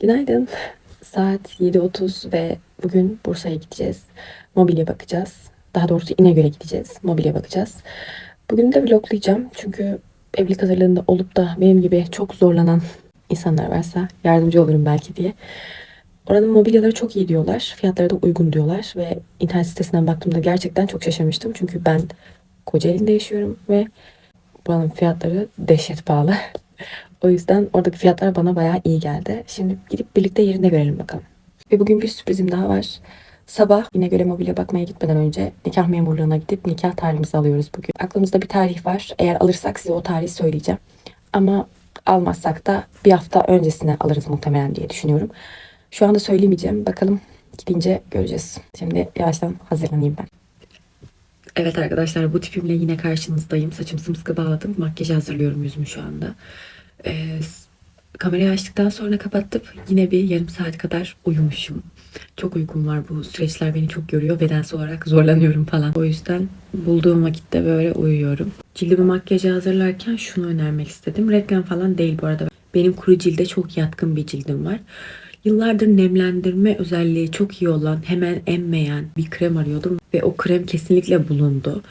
Günaydın. Saat 7.30 ve bugün Bursa'ya gideceğiz. Mobilya bakacağız. Daha doğrusu İnegöl'e gideceğiz. Mobilya bakacağız. Bugün de vloglayacağım. Çünkü evlilik hazırlığında olup da benim gibi çok zorlanan insanlar varsa yardımcı olurum belki diye. Oranın mobilyaları çok iyi diyorlar. Fiyatları da uygun diyorlar. Ve internet sitesinden baktığımda gerçekten çok şaşırmıştım. Çünkü ben Kocaeli'nde yaşıyorum ve buranın fiyatları dehşet pahalı. O yüzden oradaki fiyatlar bana bayağı iyi geldi. Şimdi gidip birlikte yerinde görelim bakalım. Ve bugün bir sürprizim daha var. Sabah yine göre mobilya bakmaya gitmeden önce nikah memurluğuna gidip nikah tarihimizi alıyoruz bugün. Aklımızda bir tarih var. Eğer alırsak size o tarihi söyleyeceğim. Ama almazsak da bir hafta öncesine alırız muhtemelen diye düşünüyorum. Şu anda söylemeyeceğim. Bakalım gidince göreceğiz. Şimdi yavaştan hazırlanayım ben. Evet arkadaşlar bu tipimle yine karşınızdayım. Saçımı sımsıkı bağladım. Makyajı hazırlıyorum yüzümü şu anda. Ee, kamerayı açtıktan sonra kapattım. Yine bir yarım saat kadar uyumuşum. Çok uykum var bu süreçler beni çok yoruyor. Bedensel olarak zorlanıyorum falan. O yüzden bulduğum vakitte böyle uyuyorum. Cildimi makyajı hazırlarken şunu önermek istedim. Reklam falan değil bu arada. Benim kuru cilde çok yatkın bir cildim var. Yıllardır nemlendirme özelliği çok iyi olan, hemen emmeyen bir krem arıyordum ve o krem kesinlikle bulundu.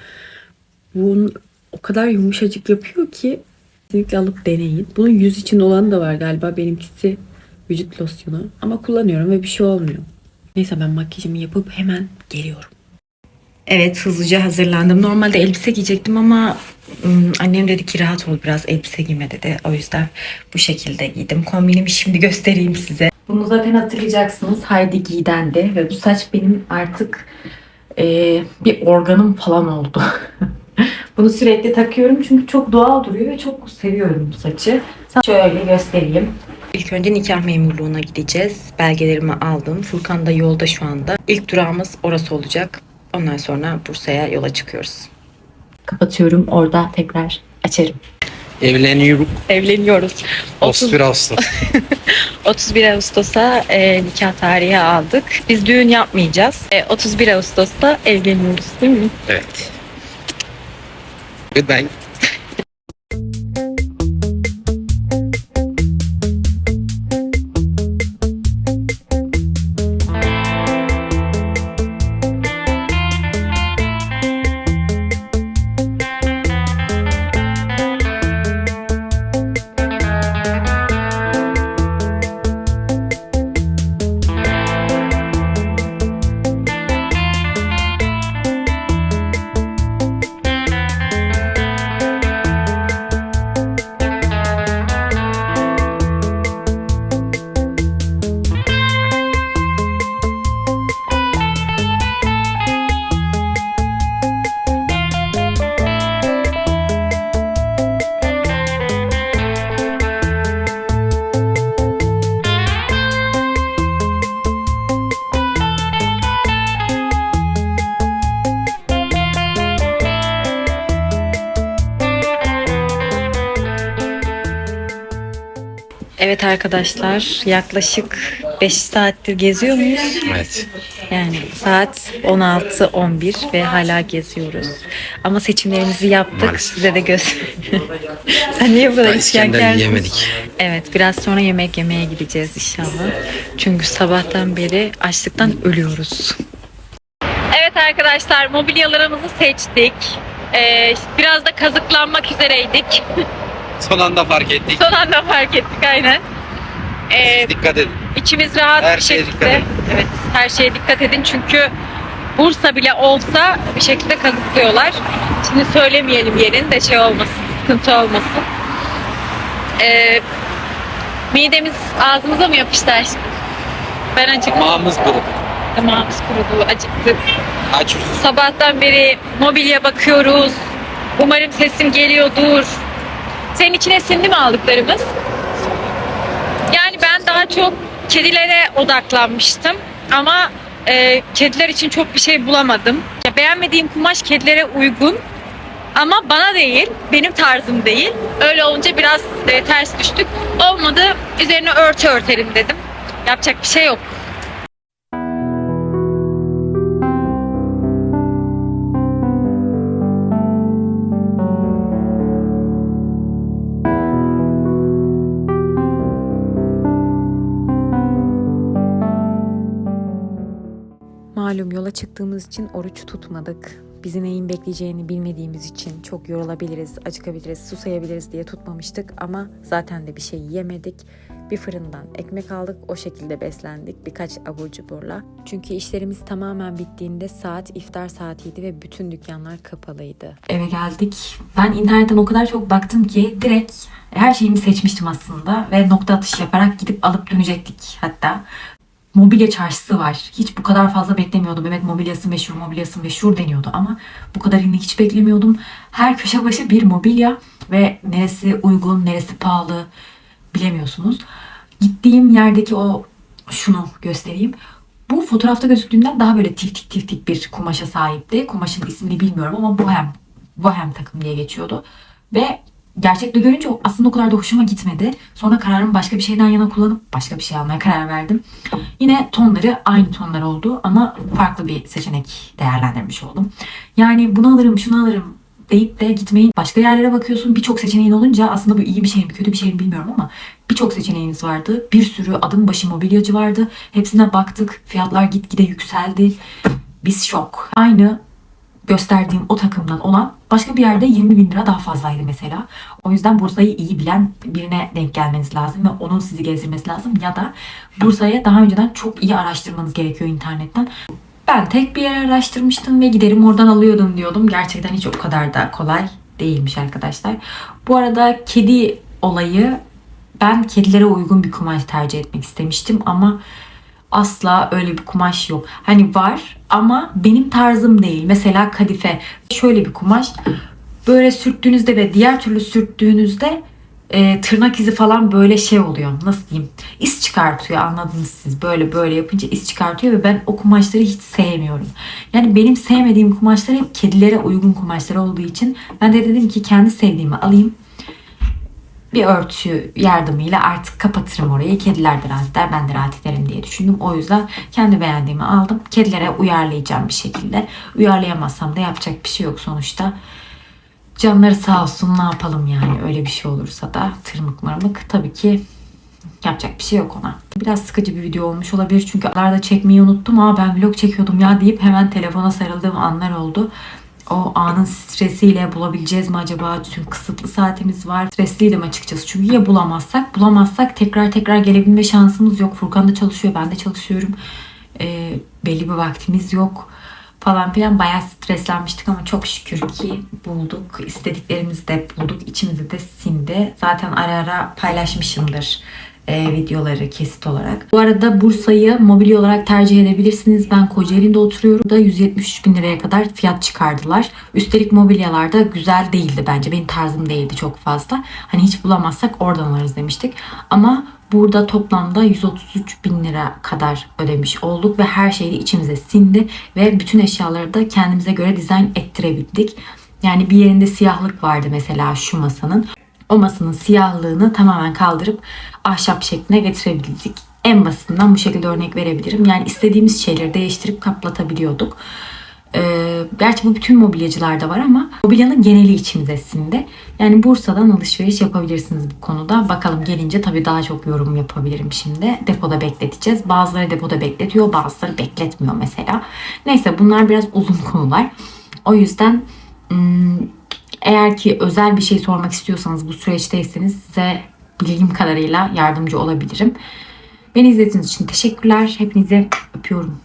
Bunun o kadar yumuşacık yapıyor ki kesinlikle alıp deneyin. Bunun yüz için olanı da var galiba. Benimkisi vücut losyonu ama kullanıyorum ve bir şey olmuyor. Neyse ben makyajımı yapıp hemen geliyorum. Evet hızlıca hazırlandım. Normalde elbise giyecektim ama annem dedi ki rahat ol biraz elbise giyme dedi. O yüzden bu şekilde giydim. Kombinimi şimdi göstereyim size. Bunu zaten hatırlayacaksınız. Haydi giydendi ve bu saç benim artık eee, bir organım falan oldu. Bunu sürekli takıyorum çünkü çok doğal duruyor ve çok seviyorum bu saçı. Şöyle göstereyim. İlk önce nikah memurluğuna gideceğiz. Belgelerimi aldım. Furkan da yolda şu anda. İlk durağımız orası olacak. Ondan sonra Bursa'ya yola çıkıyoruz. Kapatıyorum. Orada tekrar açarım. Evleniyorum. Evleniyoruz. 31 Ağustos. 31 Ağustos'a e, nikah tarihi aldık. Biz düğün yapmayacağız. E, 31 Ağustos'ta evleniyoruz değil mi? evet. Goodbye. Evet arkadaşlar yaklaşık 5 saattir geziyor muyuz? Evet. Yani saat 16-11 ve hala geziyoruz. Ama seçimlerimizi yaptık. Maalesef. Size de göz. Sen niye bu kadar Daha İskender isyankarsın? yiyemedik. Evet biraz sonra yemek yemeye gideceğiz inşallah. Çünkü sabahtan beri açlıktan ölüyoruz. Evet arkadaşlar mobilyalarımızı seçtik. Ee, biraz da kazıklanmak üzereydik. Son anda fark ettik. Son anda fark ettik aynen. Ee, Dikkat edin. İçimiz rahat Her bir şeye şekilde. dikkat edin. Evet, her şeye dikkat edin çünkü Bursa bile olsa bir şekilde kazıklıyorlar. Şimdi söylemeyelim yerin de şey olmasın, sıkıntı olmasın. Ee, midemiz ağzımıza mı yapıştı aşkım? Ben acıktım. Mağımız kurudu. Damağımız kurudu, acıktık. Açız. Sabahtan beri mobilya bakıyoruz. Umarım sesim geliyordur. Senin içine sindi mi aldıklarımız? Yani ben daha çok kedilere odaklanmıştım. Ama e, kediler için çok bir şey bulamadım. Ya beğenmediğim kumaş kedilere uygun. Ama bana değil, benim tarzım değil. Öyle olunca biraz e, ters düştük. Olmadı, üzerine örtü örtelim dedim. Yapacak bir şey yok. Çıktığımız için oruç tutmadık. Bizi neyin bekleyeceğini bilmediğimiz için çok yorulabiliriz, acıkabiliriz, susayabiliriz diye tutmamıştık ama zaten de bir şey yemedik. Bir fırından ekmek aldık, o şekilde beslendik birkaç abur cuburla. Çünkü işlerimiz tamamen bittiğinde saat iftar saatiydi ve bütün dükkanlar kapalıydı. eve geldik. Ben internetten o kadar çok baktım ki direkt her şeyimi seçmiştim aslında ve nokta atışı yaparak gidip alıp dönecektik hatta. Mobilya çarşısı var. Hiç bu kadar fazla beklemiyordum. Evet mobilyası meşhur, mobilyası meşhur deniyordu ama bu kadarını hiç beklemiyordum. Her köşe başı bir mobilya ve neresi uygun, neresi pahalı bilemiyorsunuz. Gittiğim yerdeki o şunu göstereyim. Bu fotoğrafta gözüktüğünden daha böyle tiftik tiftik bir kumaşa sahipti. Kumaşın ismini bilmiyorum ama bohem, bohem takım diye geçiyordu. Ve gerçekte görünce aslında o kadar da hoşuma gitmedi. Sonra kararımı başka bir şeyden yana kullanıp başka bir şey almaya karar verdim. Yine tonları aynı tonlar oldu ama farklı bir seçenek değerlendirmiş oldum. Yani bunu alırım, şunu alırım deyip de gitmeyin. Başka yerlere bakıyorsun. Birçok seçeneğin olunca aslında bu iyi bir şey mi kötü bir şey mi bilmiyorum ama birçok seçeneğimiz vardı. Bir sürü adım başı mobilyacı vardı. Hepsine baktık. Fiyatlar gitgide yükseldi. Biz şok. Aynı gösterdiğim o takımdan olan başka bir yerde 20 bin lira daha fazlaydı mesela. O yüzden Bursa'yı iyi bilen birine denk gelmeniz lazım ve onun sizi gezdirmesi lazım. Ya da Bursa'ya daha önceden çok iyi araştırmanız gerekiyor internetten. Ben tek bir yer araştırmıştım ve giderim oradan alıyordum diyordum. Gerçekten hiç o kadar da kolay değilmiş arkadaşlar. Bu arada kedi olayı ben kedilere uygun bir kumaş tercih etmek istemiştim ama asla öyle bir kumaş yok. Hani var ama benim tarzım değil. Mesela kadife şöyle bir kumaş. Böyle sürttüğünüzde ve diğer türlü sürttüğünüzde e, tırnak izi falan böyle şey oluyor. Nasıl diyeyim? İz çıkartıyor anladınız siz. Böyle böyle yapınca iz çıkartıyor ve ben o kumaşları hiç sevmiyorum. Yani benim sevmediğim kumaşlar hep kedilere uygun kumaşlar olduğu için ben de dedim ki kendi sevdiğimi alayım bir örtü yardımıyla artık kapatırım orayı. Kediler de rahat eder, ben de rahat ederim diye düşündüm. O yüzden kendi beğendiğimi aldım. Kedilere uyarlayacağım bir şekilde. Uyarlayamazsam da yapacak bir şey yok sonuçta. Canları sağ olsun ne yapalım yani öyle bir şey olursa da tırmık mırmık tabii ki yapacak bir şey yok ona. Biraz sıkıcı bir video olmuş olabilir çünkü aralarda çekmeyi unuttum. Aa ben vlog çekiyordum ya deyip hemen telefona sarıldığım anlar oldu. O anın stresiyle bulabileceğiz mi acaba? Çünkü kısıtlı saatimiz var. Stresliydim açıkçası. Çünkü ya bulamazsak, bulamazsak tekrar tekrar gelebilme şansımız yok. Furkan da çalışıyor, ben de çalışıyorum. Ee, belli bir vaktimiz yok falan filan bayağı streslenmiştik ama çok şükür ki bulduk. İstediklerimizi de bulduk. İçimizi de sindi. Zaten ara ara paylaşmışımdır e, videoları kesit olarak. Bu arada Bursa'yı mobilya olarak tercih edebilirsiniz. Ben Kocaeli'nde oturuyorum. Da 173 bin liraya kadar fiyat çıkardılar. Üstelik mobilyalar da güzel değildi bence. Benim tarzım değildi çok fazla. Hani hiç bulamazsak oradan alırız demiştik. Ama Burada toplamda 133 bin lira kadar ödemiş olduk ve her şey de içimize sindi ve bütün eşyaları da kendimize göre dizayn ettirebildik. Yani bir yerinde siyahlık vardı mesela şu masanın. O masanın siyahlığını tamamen kaldırıp ahşap şekline getirebildik. En basitinden bu şekilde örnek verebilirim. Yani istediğimiz şeyleri değiştirip kaplatabiliyorduk. Ee, gerçi bu bütün mobilyacılarda var ama mobilyanın geneli içimize sindi. Yani Bursa'dan alışveriş yapabilirsiniz bu konuda. Bakalım gelince tabii daha çok yorum yapabilirim şimdi. Depoda bekleteceğiz. Bazıları depoda bekletiyor, bazıları bekletmiyor mesela. Neyse bunlar biraz uzun konular. O yüzden hmm, eğer ki özel bir şey sormak istiyorsanız bu süreçteyseniz size bildiğim kadarıyla yardımcı olabilirim. Beni izlediğiniz için teşekkürler. Hepinize öpüyorum.